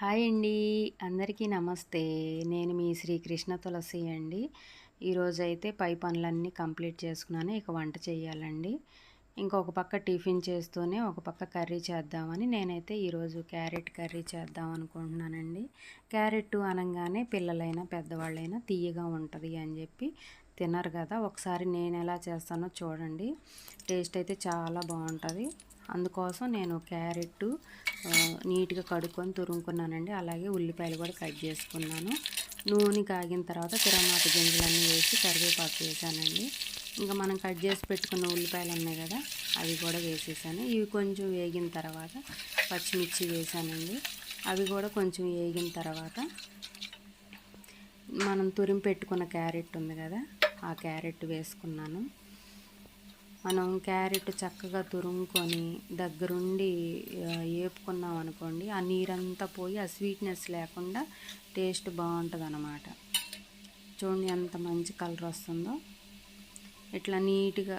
Hi అండి. అందరికీ నమస్తే. నేను మీ శ్రీకృష్ణ తులసి అండి. ఈరోజు అయితే పై పనులన్నీ కంప్లీట్ చేసుకున్నాను. ఇక వంట చేయాలండి. ఇంకొక పక్క టిఫిన్ చేస్తూనే ఒక పక్క కర్రీ చేద్దామని నేనైతే ఈరోజు క్యారెట్ కర్రీ చేద్దాం అనుకుంటున్నానండి. క్యారెట్ అనగానే పిల్లలైనా పెద్దవాళ్ళైనా తీయగా ఉంటుంది అని చెప్పి తినరు కదా ఒకసారి నేను ఎలా చేస్తానో చూడండి. టేస్ట్ అయితే చాలా బాగుంటుంది. అందుకోసం నేను క్యారెట్ నీట్గా కడుక్కొని తురుముకున్నానండి. అలాగే ఉల్లిపాయలు కూడా కట్ చేసుకున్నాను. నూనె కాగిన తర్వాత తిరమాత గింజలన్నీ వేసి కరివేపాకు వేసానండి. ఇంకా మనం కట్ చేసి పెట్టుకున్న ఉల్లిపాయలు ఉన్నాయి కదా అవి కూడా వేసేసాను. ఇవి కొంచెం వేగిన తర్వాత పచ్చిమిర్చి వేసానండి. అవి కూడా కొంచెం వేగిన తర్వాత మనం తురిమి పెట్టుకున్న క్యారెట్ ఉంది కదా ఆ క్యారెట్ వేసుకున్నాను. మనం క్యారెట్ చక్కగా తురుముకొని దగ్గరుండి వేపుకున్నాం అనుకోండి ఆ నీరంతా పోయి ఆ స్వీట్నెస్ లేకుండా టేస్ట్ బాగుంటుంది అన్నమాట చూడండి ఎంత మంచి కలర్ వస్తుందో. ఇట్లా నీట్గా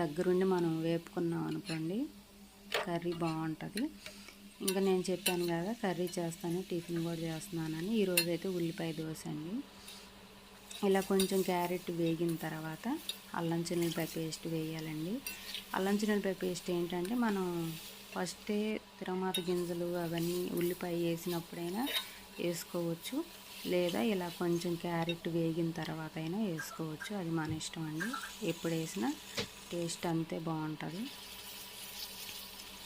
దగ్గరుండి మనం వేపుకున్నాం అనుకోండి కర్రీ బాగుంటుంది. ఇంకా నేను చెప్పాను కదా కర్రీ చేస్తాను టిఫిన్ కూడా చేస్తున్నానని. ఈరోజైతే ఉల్లిపాయ దోశ అండి. ఇలా కొంచెం క్యారెట్ వేగిన తర్వాత అల్లం చిన్నపాయ పేస్ట్ వేయాలండి. అల్లం చిన్నపాయ పేస్ట్ ఏంటంటే మనం ఫస్టే తిరమాత గింజలు అవన్నీ ఉల్లిపాయ వేసినప్పుడైనా వేసుకోవచ్చు. లేదా ఇలా కొంచెం క్యారెట్ వేగిన తర్వాత అయినా వేసుకోవచ్చు. అది మన ఇష్టం అండి. ఎప్పుడు వేసినా టేస్ట్ అంతే బాగుంటుంది.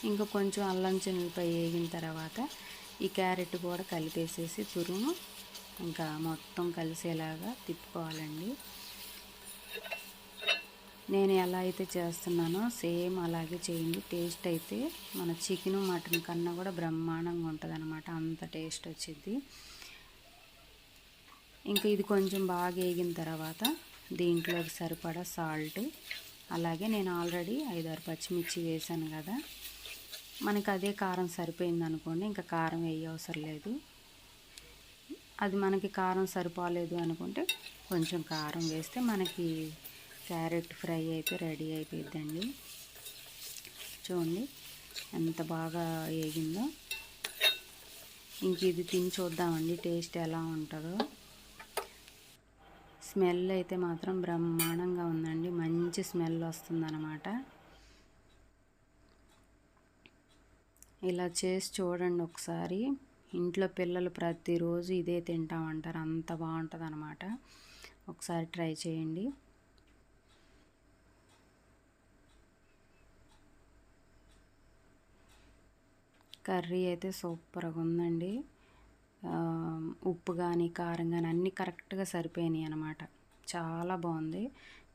ఇంకా కొంచెం అల్లం చిన్నపాయ వేగిన తర్వాత ఈ క్యారెట్ కూడా కలిపేసేసి తురుము ఇంకా మొత్తం కలిసేలాగా తిప్పుకోవాలండి. నేను ఎలా అయితే చేస్తున్నానో సేమ్ అలాగే చేయండి. టేస్ట్ అయితే మన చికెన్ మటన్ కన్నా కూడా బ్రహ్మాండంగా ఉంటుంది అనమాట అంత టేస్ట్ వచ్చింది ఇంకా ఇది కొంచెం బాగా వేగిన తర్వాత దీంట్లోకి సరిపడా సాల్ట్ అలాగే నేను ఆల్రెడీ ఐదారు పచ్చిమిర్చి వేసాను కదా. మనకి అదే కారం సరిపోయింది అనుకోండి ఇంకా కారం వేయ అవసరం లేదు. అది మనకి కారం సరిపోలేదు అనుకుంటే కొంచెం కారం వేస్తే మనకి క్యారెట్ ఫ్రై అయితే రెడీ అయిపోద్దండి చూడండి ఎంత బాగా వేగిందో. ఇంక ఇది తిని చూద్దామండి టేస్ట్ ఎలా ఉంటుందో. స్మెల్ అయితే మాత్రం బ్రహ్మాండంగా ఉందండి మంచి స్మెల్ వస్తుందన్నమాట. ఇలా చేసి చూడండి ఒకసారి. ఇంట్లో పిల్లలు ప్రతిరోజు ఇదే తింటామంటారు అంత బాగుంటుంది అనమాట ఒకసారి ట్రై చేయండి. కర్రీ అయితే సూపర్గా ఉందండి. ఉప్పు కానీ కారం కానీ అన్నీ కరెక్ట్గా సరిపోయినాయి అనమాట చాలా బాగుంది.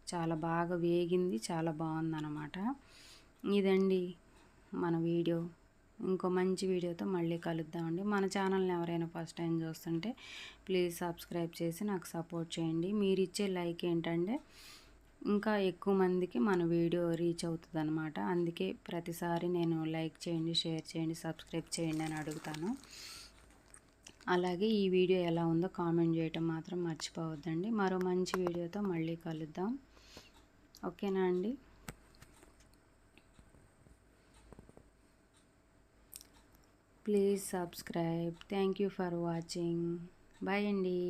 చాలా బాగా వేగింది. చాలా బాగుంది అనమాట ఇదండి మన వీడియో. ఇంకో మంచి వీడియోతో మళ్ళీ కలుద్దామండి. మన ఛానల్ని ఎవరైనా ఫస్ట్ టైం చూస్తుంటే ప్లీజ్ సబ్స్క్రైబ్ చేసి నాకు సపోర్ట్ చేయండి. మీరు ఇచ్చే లైక్ ఏంటంటే ఇంకా ఎక్కువ మందికి మన వీడియో రీచ్ అవుతుంది అనమాట అందుకే ప్రతిసారి నేను లైక్ చేయండి షేర్ చేయండి సబ్స్క్రైబ్ చేయండి అని అడుగుతాను. అలాగే ఈ వీడియో ఎలా ఉందో కామెంట్ చేయటం మాత్రం మర్చిపోవద్దండి. మరో మంచి వీడియోతో మళ్ళీ కలుద్దాం. ఓకేనా అండి? Please subscribe. Thank you for watching. Bye అండి.